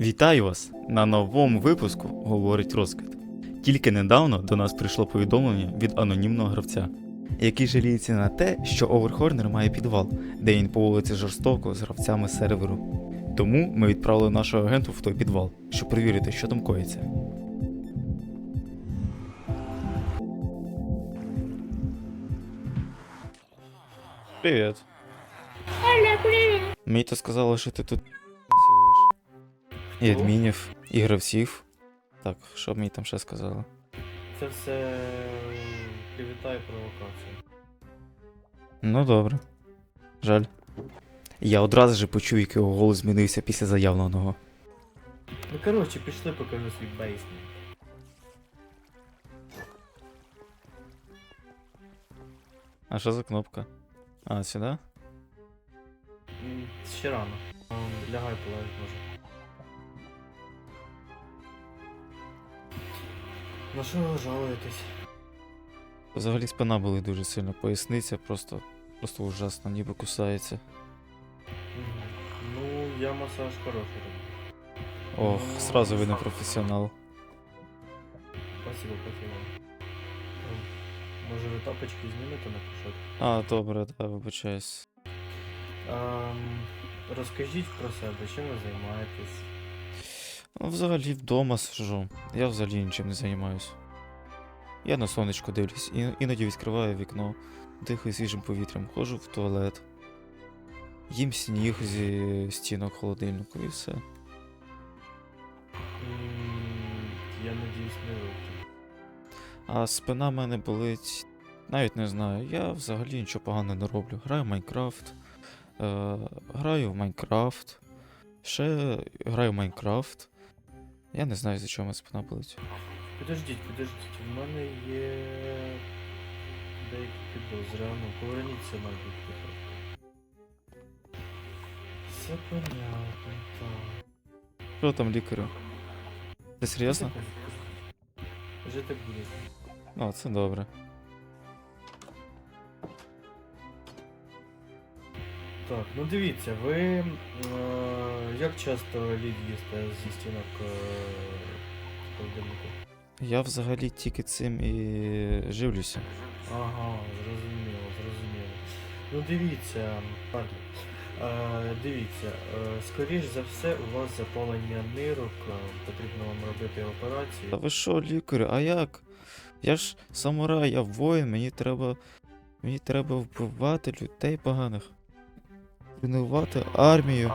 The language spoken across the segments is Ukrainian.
Вітаю вас на новому випуску говорить розквіт. Тільки недавно до нас прийшло повідомлення від анонімного гравця, який жаліється на те, що Оверхорнер має підвал, де він поводиться жорстоко з гравцями серверу. Тому ми відправили нашого агенту в той підвал, щоб перевірити, що там коїться. Привіт. Привіт. Мені то сказали, що ти тут. І адмінів, і гравців. Так, що б мені там ще сказали? Це все клівета і провокація. Ну добре. Жаль. Я одразу же почув, як його голос змінився після заявленого. Ну коротше, пішли покажу свій бейсмент. А що за кнопка? А, сюди? М, Ще рано. Ам, Лягай полежь, може. На що ви жалуєтесь? Взагалі спина болить дуже сильно, поясниця просто, просто ужасно, ніби кусається. Ну, я масаж хороший роблю. Ох, Ну, сразу видно професіонал. Спасибо, спасибо. Може ви тапочки зміните на кушок? А, добре, да, вибачаюсь. Ам, Розкажіть про себе, чим ви займаєтесь? Ну, взагалі вдома сижу. Я взагалі нічим не займаюсь. Я на сонечко дивлюсь, і, іноді відкриваю вікно, дихаю свіжим повітрям, ходжу в туалет, їм сніг зі стінок холодильнику і все. Я надіюсь, не вип'ю. А спина в мене болить. Навіть не знаю. Я взагалі нічого поганого не роблю. Граю в Майнкрафт. Е, граю в Майнкрафт. Ще граю в Майнкрафт. Я не знаю, за чого ми спина болить. Подождіть, подождіть, в мене є деякі підозри, а ну поверніться на бік Все понятно, так. Що там лікарю? Ти серйозно? Жити буде. О, це добре. Так, ну дивіться, ви е, як часто лід їсте зі стінок е, холодильнику? Я взагалі тільки цим і живлюся. Ага, зрозуміло, зрозуміло. Ну дивіться, так, е, дивіться, е, скоріш за все у вас запалення нирок, е, потрібно вам робити Та ви що, лікарю, а як? Я ж самурай, я воїн, мені треба. Мені треба вбивати людей поганих. Тренувати армію.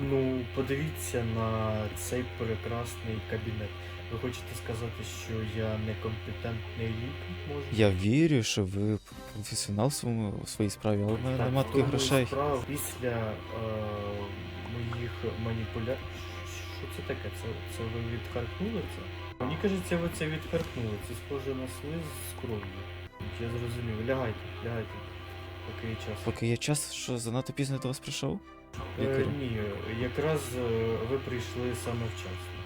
Ну, подивіться на цей прекрасний кабінет. Ви хочете сказати, що я некомпетентний лікар, може? Я вірю, що ви професіонал в, своєму, в своїй справі, але в мене Так, нема в таких тому і грошей. справа. Після е, моїх маніпуляцій. Що це таке? Це, це ви відхаркнули це? Мені кажеться, ви це відхаркнули. Це схоже на слиз з кров'ю. Я зрозумів. Лягайте, лягайте. Поки є час. Поки є час, що занадто пізно до вас прийшов? Е, лікарю? ні, якраз е, ви прийшли саме вчасно.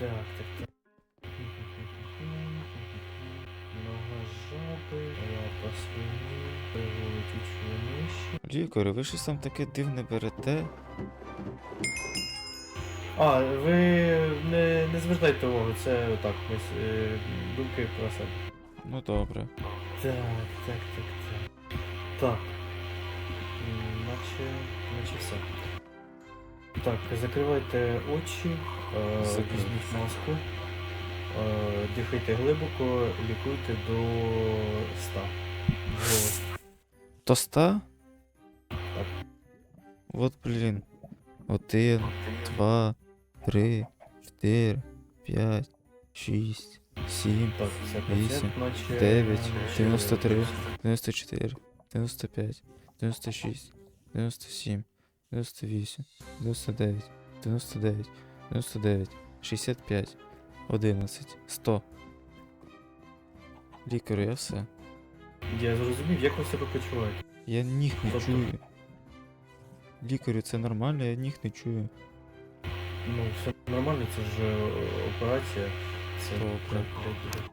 Так, так, так. Нога жаби, лапа свині, приводить ученищі. Лікарю, ви щось там таке дивне берете. А, ви не, не звертайте увагу, це отак, ось е, думки про себе. Ну добре. Так, так, так, так. Наче, наче все. Так, закривайте очі, е, візьміть маску, е, дихайте глибоко, лікуйте до 100. Голос. То ста? Так. От, блін. Один, два, три, чотири, п'ять, шість, сім, Так, все, Вісім, пацієнт наче... дев'ять, наче- 93, 94, 95, 96, 97, 98, 99, 99, 99, 65, 11, 100. Лікарю, я все. Я зрозумів, як ви себе почуваєте. Я ніг не Тобто- чую. Лікарю, це нормально, я ніг не чую. Ну, все нормально, це ж е, операція. Це Добре. так, так, так.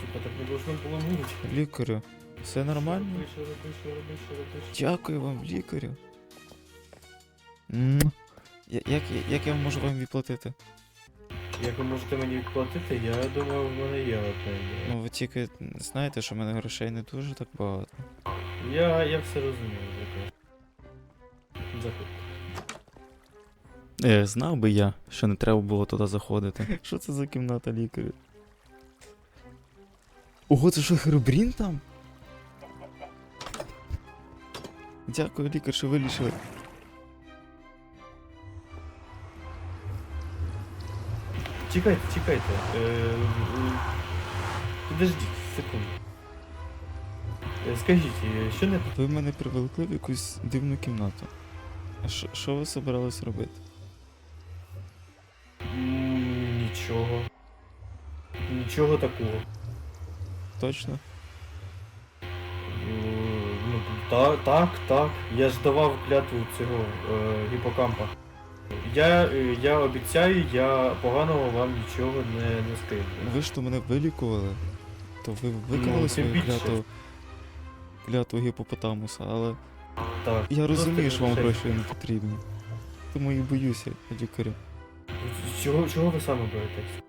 Сука, так не должно було бути. Лікарю, все нормально? Роби, що роби, що роби, що роби, що. Дякую вам, лікарю. М, Я- Як, як я можу вам відплатити? Як ви можете мені відплатити, я думаю, в мене є одне. Ну ви тільки знаєте, що в мене грошей не дуже так багато. Я, я все розумію, заходь. Заходь. Е, знав би я, що не треба було туди заходити. Що це за кімната лікаря? Ого, це що херобрін там? Дякую, лікар, що вилічили. Чекайте, чекайте. Е, е, секунду. Е, Скажіть, е, що не Ви мене привлекли в якусь дивну кімнату. А що- що ви собирались робити? М, Нічого. Нічого такого. Точно? Так, так, так. Я ж давав клятву цього е, гіпокампа. Я, е, я обіцяю, я поганого вам нічого не, не скину. Ви ж то мене вилікували, то ви виконали Ну, свою більше. клятву, клятву гіпопотамуса, але Так. я розумію, що вам ще- гроші не потрібні. Тому і боюся лікаря. Чого, чого ви саме боїтесь?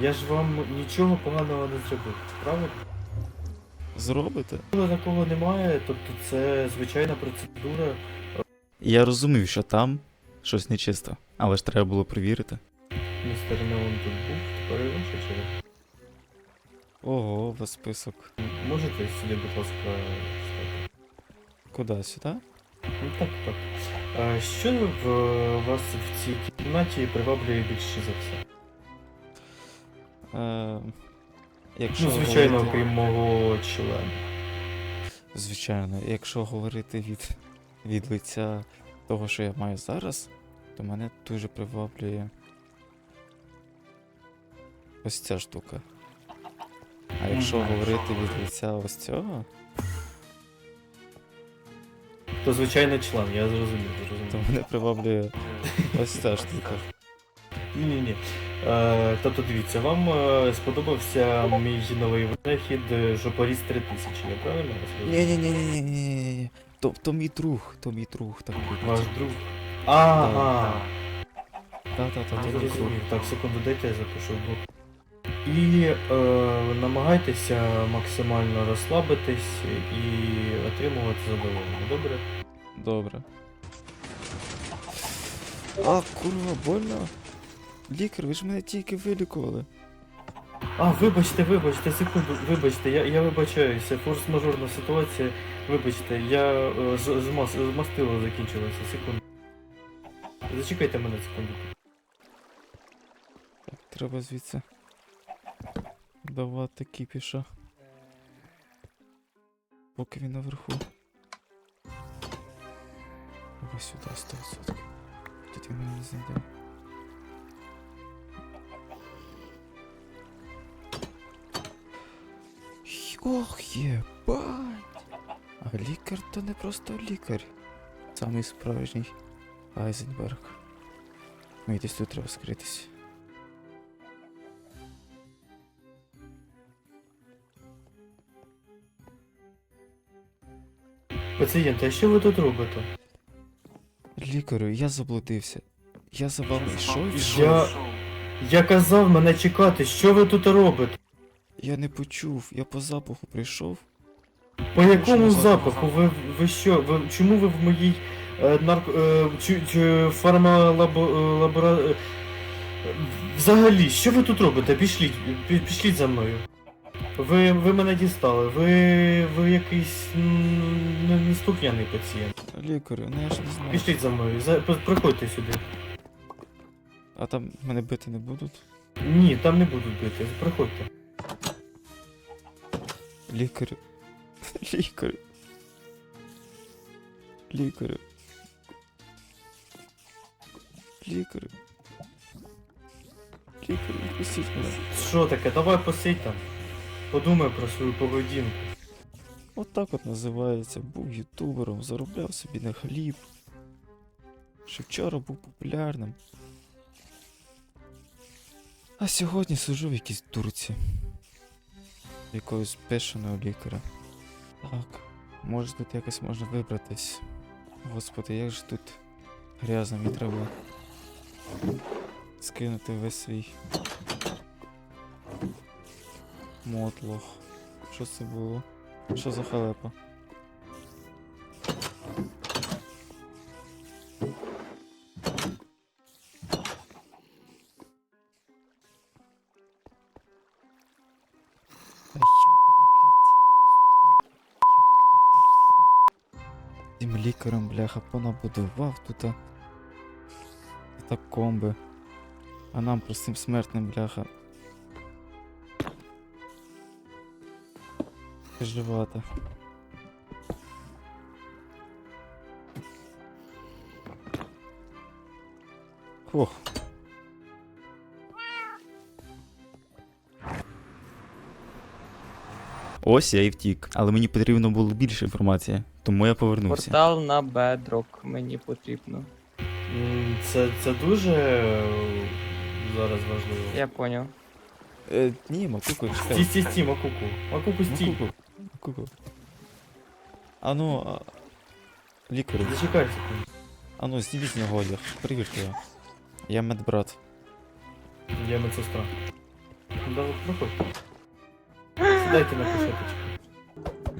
Я ж вам нічого поганого не зробив, правильно? Зробите? Коли такого немає, тобто це звичайна процедура. Я розумів, що там щось нечисто, але ж треба було перевірити. Містер Неон тут був, тепер і ваша черга. Ого, у вас список. Можете сюди, будь ласка, стати? Куди сюди? Ну так, так. А що в вас в цій кімнаті приваблює більше за все? Е, якщо Ну, звичайно, говорити- окрім мого члена. Звичайно, якщо говорити від, від лиця того, що я маю зараз, то мене дуже приваблює ось ця штука. А якщо говорити від лиця ось цього, То звичайно член, я зрозумів, то мене приваблює ось ця штука. Ні-ні-ні. Е, тобто дивіться, вам е, сподобався мій новий винахід е, Жопоріз 3000, я правильно розумію? Ні-ні-ні-ні-ні-ні. То, то мій друг, то мій друг так Ваш друг. Ага. Та-та-та, то мій друг. Так, секунду, дайте я запишу блок. І е, намагайтеся максимально розслабитись і отримувати задоволення, добре? Добре. А, курва, больно. Лікар, ви ж мене тільки вилікували. А, вибачте, вибачте, секунду, вибачте, я, я вибачаюся, форс-мажорна ситуація, вибачте, я е, з, змас, змастило закінчилося, секунду. Зачекайте мене секунду. Так, треба звідси. Давати кіпіша. Поки він наверху. Треба сюди 100%. Тоді мене не знайде. Ох, єбать! А лікар то не просто лікар. Самий справжній Айзенберг. Мені десь тут треба скритись. Пацієнт, а що ви тут робите? Лікарю, я заблудився. Я за вами йшов, йшов. Я. Я казав мене чекати, що ви тут робите? Я не почув, я по запаху прийшов. По якому запаху? Ви, ви що? Ви, чому ви в моїй е, нарко... Е, чу, чу, фармалабора... Е, взагалі, що ви тут робите? Пішліть, пішліть за мною. Ви, ви мене дістали, ви, ви якийсь м, не- неслухняний пацієнт. Лікарю, ну я ж не знаю. Пішліть за мною, за, приходьте сюди. А там мене бити не будуть. Ні, там не будуть бити, приходьте. Лікарю. Лікарю. Лікарю. Лікарю. Лікарю, відпустіть мене. Що таке? Давай посидь там. Подумай про свою поведінку. От так от називається. Був ютубером, заробляв собі на хліб. Ще вчора був популярним. А сьогодні сижу в якійсь дурці. Якогось бешеного лікаря. Так, може тут якось можна вибратись. Господи, як же тут грязно, мені треба Скинути весь свій. Мотлох. Що це було? Що за халепа? Лікарем, бляха, понабудував тут. а. комби. А нам простим смертним, бляха. Переживати. Ох. Ось я і втік, але мені потрібно було більше інформації, тому я повернувся. Портал на бедрок мені потрібно. М, Це, це дуже е, зараз важливо. Я поняв. Е, ні, Макуку, Стій, чекай. стій, стій, Макуку. Макуку, стій. Макуку. Макуку. А ну, а... лікарю, Зачекай секунду. а ну, зніміть з нього одяг, перевірте його. Я медбрат. Я медсестра. Ну, Давай, проходь. Сідайте на кушеточку.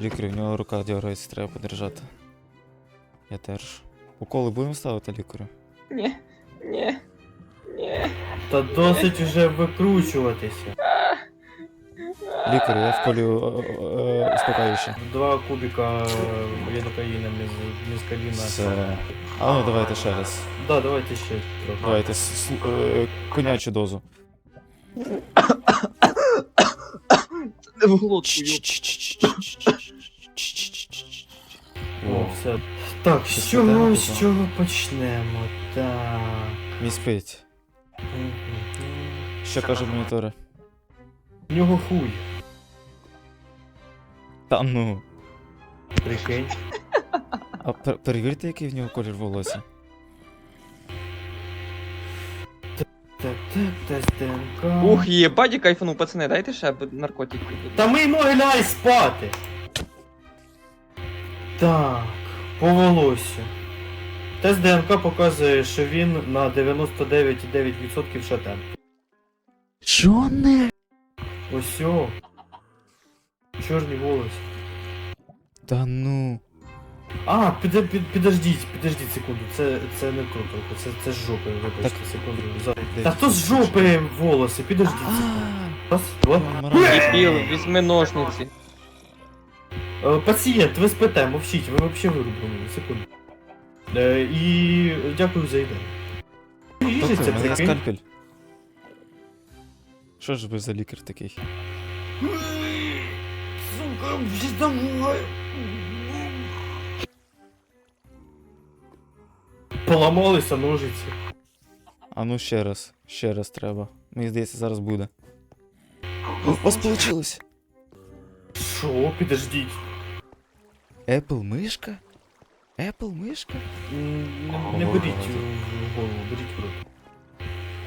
Лікарю, в нього рука дергається, треба подержати. Я держу. Уколи будемо ставити лікарю? Ні, ні, ні. Та досить уже викручуватися. Лікарю, я вколю е, е, успокающе. Два кубика е, лінокаїна між, між коліна. Все. А ну давайте ще раз. Да, давайте ще трохи. Давайте с- с- е, конячу дозу. В глотку. О, все. Так, з чого, з чого почнемо? Так. Мій спить. Що каже монітори? В нього хуй. Та ну. Прикинь. А пер- перевірте, який в нього колір волосся. Тест ДНК. Ух, єбаді кайфанув, пацани, дайте ще б- наркотик. Та ми йому ляй спати. Так, по волосю. Тест ДНК показує, що він на 99,9% шатен. Чо не? Ось о. Чорні волосся. Та ну. А, під, під, підождіть, підождіть секунду. Це, це не то це, це з жопи, вибачте, секунду. За... Та ті то з жопи волоси, підождіть секунду. Раз, два. Дебіл, візьми ножниці. Е, Пацієнт, ви спите, мовчіть, ви взагалі вирубані, секунду. Е, і дякую за ідею. Ріжеться, мене прикинь. скальпель. Що ж ви за лікар такий? Сука, вже давай. Поламалися ножиці. А ну ще раз, ще раз треба. Мені здається, зараз буде. О, У вас вийшло! Що, підождіть. Apple мишка? Apple мишка? Не, беріть в голову, беріть в рот.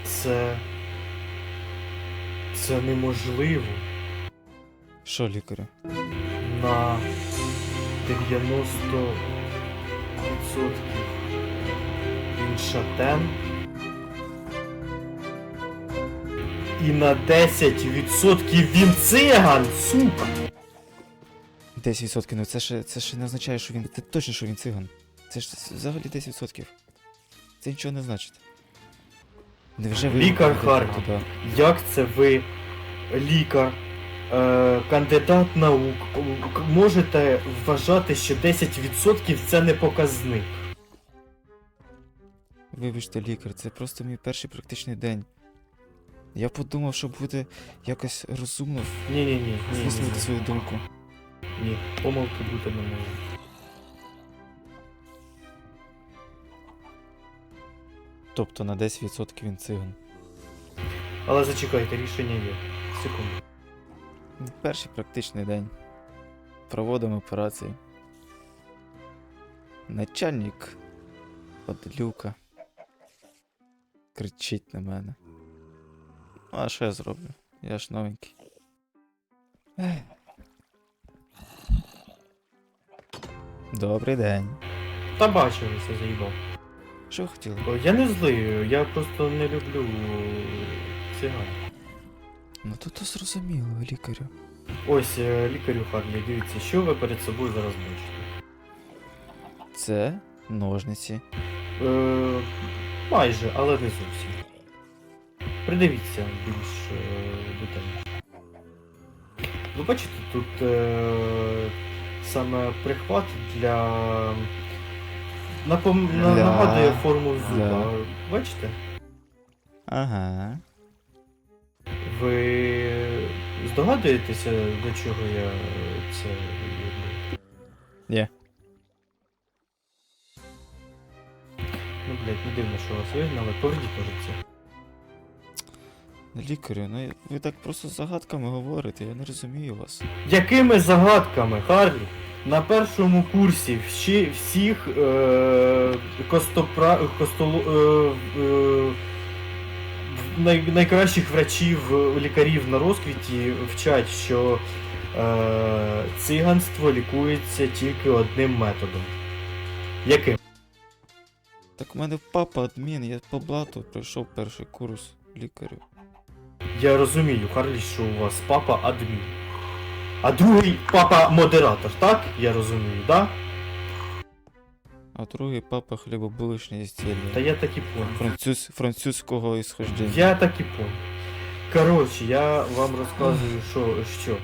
Це. Це неможливо. Що, лікарю? на 90% він шатен. І на 10% він циган, сука! 10%, ну це ще, це ще не означає, що він. Це точно, що він циган. Це ж взагалі 10%. Це нічого не значить. Невже ви Лікар Харків. туди? Як це ви, лікар, е, кандидат наук, можете вважати, що 10% це не показник? Вибачте, лікар, це просто мій перший практичний день. Я подумав, що буде якось розумно Ні-ні-ні, ні, висловити свою думку. ні, помилки бути не може. Тобто на 10% він циган. Але зачекайте, рішення є. Секунду. Перший практичний день. Проводимо операції. Начальник подлюка. Кричить на мене. Ну, а що я зроблю? Я ж новенький. Ех. Добрий день. Та бачилися, заїбав. Що ви хотіли? О, Я не злий, я просто не люблю циган. Ну то то зрозуміло, лікарю. Ось, е, лікарю Харлі, дивіться, що ви перед собою зараз бачите? Це ножниці. Е, майже, але не зовсім. Придивіться більш е, детальніше. Ви бачите, тут е, саме прихват для. Напом... на- Для- нагадує форму зуба. для- Бачите? Ага. Ви здогадуєтеся, до чого я це Ну, блядь, не дивно, що вас вигнали. Поверніть ножиці. Лікарю, ну ви так просто загадками говорите, я не розумію вас. Якими загадками, Харлі? На першому курсі всі, всіх е, костопра, костоло, е, е, най, найкращих врачів, лікарів на розквіті вчать, що е, циганство лікується тільки одним методом. Яким? Так у мене папа адмін, я по блату пройшов перший курс лікарю. Я розумію, Харлі, що у вас папа адмін. А другий папа модератор, так? Я розумію, так? А другий папа хлібобуличне Та ізділля. я так і понял. Француз, французького ісхождення. Я так і понял. Коротше, я вам розказую, що, що.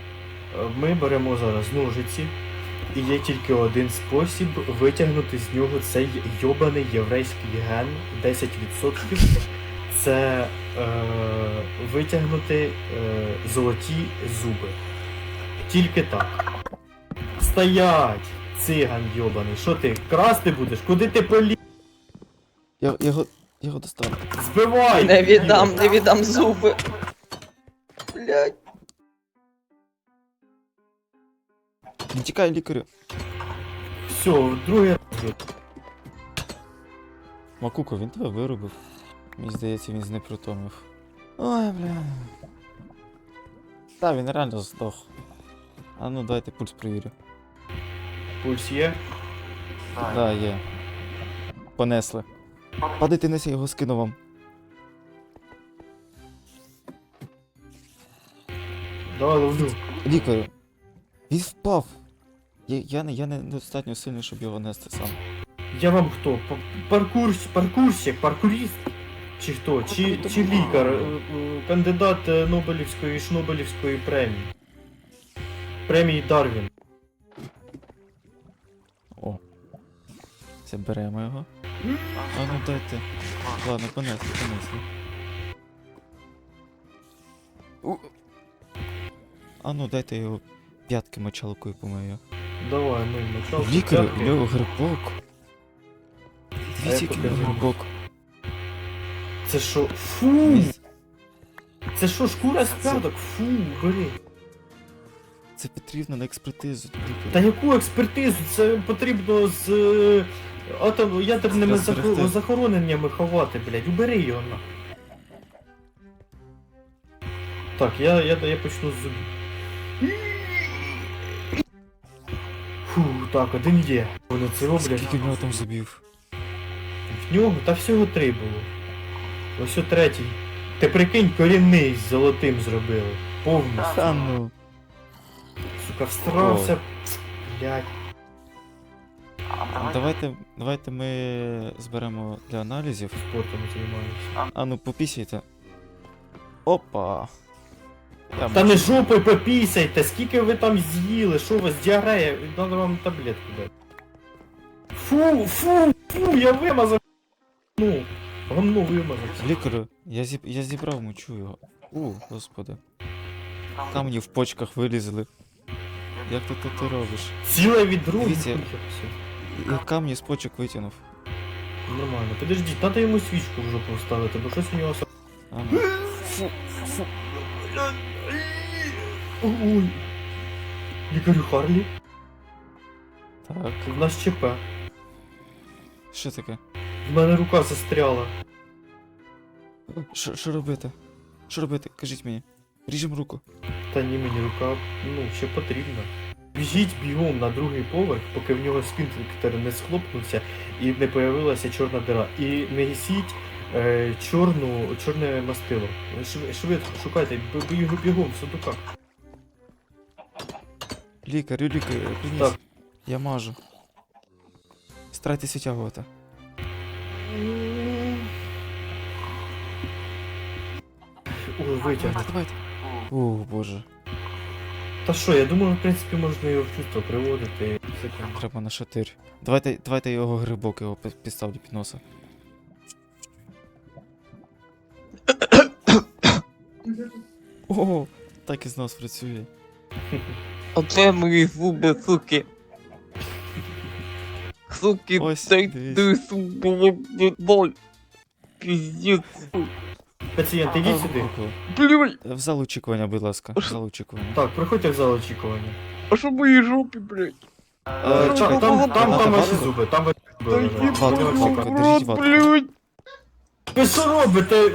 Ми беремо зараз ножиці, і є тільки один спосіб витягнути з нього цей йобаний єврейський ген 10%. Це е, витягнути е, золоті зуби. Тільки так. Стоять! Циган йобаний. Що ти красти будеш? Куди ти поліз? Я, я, його, його достану. Збивай! Не віддам, не віддам зуби. Блять. Не тікай, лікарю. Все, раз. Макуко, він тебе виробив. Мені здається, він знепритомив. Ой, бля. Та, він реально здох. А ну дайте пульс перевірю. Пульс є. Да, є. Понесли. Падайте неся, його скину вам. Давай ловлю. Лікарю. Він впав. Я, я, не, я не достатньо сильний, щоб його нести сам. Я вам хто? Паркурс, паркурщик, паркуріст? Чи хто? Чи, чи лікар? Е, е, Кандидат е, Нобелівської Шнобелівської премії. Премії Дарвін. О. Це беремо його. А ну дайте. Ладно, понесли, понесли. А ну дайте його п'ятки мочалкою помию. Давай, ну. Лікарю, п'ятки. у нього грибок. Дивіться, який грибок. Це що? Фу! Це що, шкура з п'яток? Фу, бери. Це потрібно на експертизу. Та яку експертизу? Це потрібно з е, атом, ядерними захо- зберегти. захороненнями ховати, блядь. Убери його на. Так, я, я, я почну з зубів. Фу, так, один є. Вони це роблять. Скільки в нього там зубів? В нього та всього три було. Ось о третій. Ти прикинь, корінний з золотим зробили. Повністю. Та ну. Сука, встрався. Блядь. Давайте, давайте ми зберемо для аналізів. Спортом займаюся. А ну попісяйте. Опа. Я Та не жопою попісяйте, скільки ви там з'їли, що у вас діарея, надо вам таблетку дати. Фу, фу, фу, я вимазав. Ну, гамно вимазався. Лікарю, я, зіб... я зібрав мочу його. У, господи. Камні в почках вилізли. Як ти тут ти робиш? Ціле відро. Дивіться. Я камні з почок витягнув. Нормально. Подождіть, треба йому свічку в жопу вставити, бо щось у нього со- А ну. Ой. Лікарю Харлі, Так. в нас ЧП. Що таке? В мене рука застряла. Що робити? Що робити? Кажіть мені. Ріжем руку. Та ні, мені рука, ну, ще потрібна. Біжіть бігом на другий поверх, поки в нього спінтер не схлопнувся, і не появилася чорна дира. І не несіть е, чорну, чорне мастило. Швид, швидко, шукайте, б- б- бігом, бігом в сундуках. Лікарю, лікарю, приніс. Так. Я мажу. Старайтесь витягувати. Ой, Давайте, витягнути. давайте. О, боже. Та що, я думаю, в принципі, можна його в чувство приводити. Секунду. Треба на шатир. Давайте, давайте його грибок його підставлю під носа. О, так і з нас працює. Оце мої зуби, суки. Суки, Ось, дай дивись. ти суки, боль. Піздець. Пацієнт, ідіть сюди. Блюй, В зал очікування, будь ласка. В зал очікування. Так, приходьте в зал очікування. а що в моїй жопі, блядь? Е, Е, там, там, там, там ваші зуби, там ваші зуби. Та Будемо ватку, держіть ватку. блядь. Ви що робите?